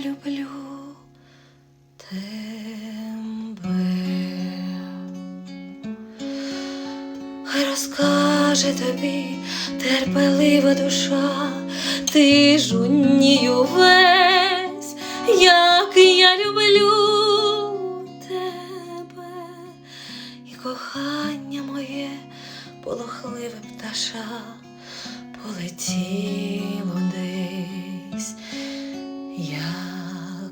люблю тебе, хай розкаже тобі терпелива душа, ти ж жунію весь, як я люблю тебе і кохання моє полохливе пташа полетів.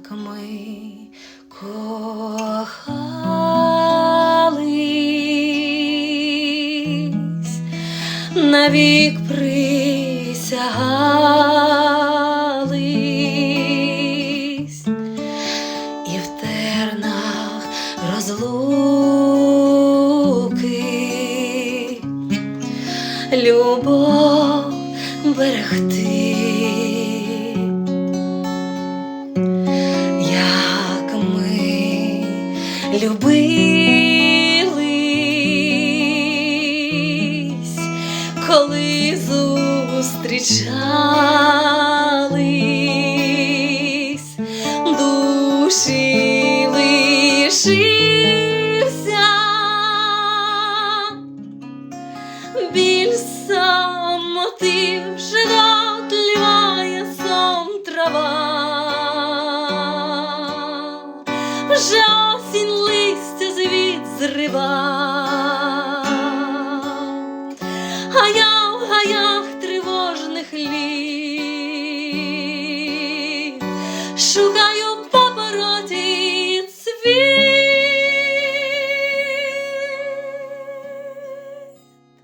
Як ми кохались, навік присягались, і в тернах розлуки любов берегти, любились, коли зустрічались, душі лишився біль самоти гаяв, гаях тривожних літ. Шукай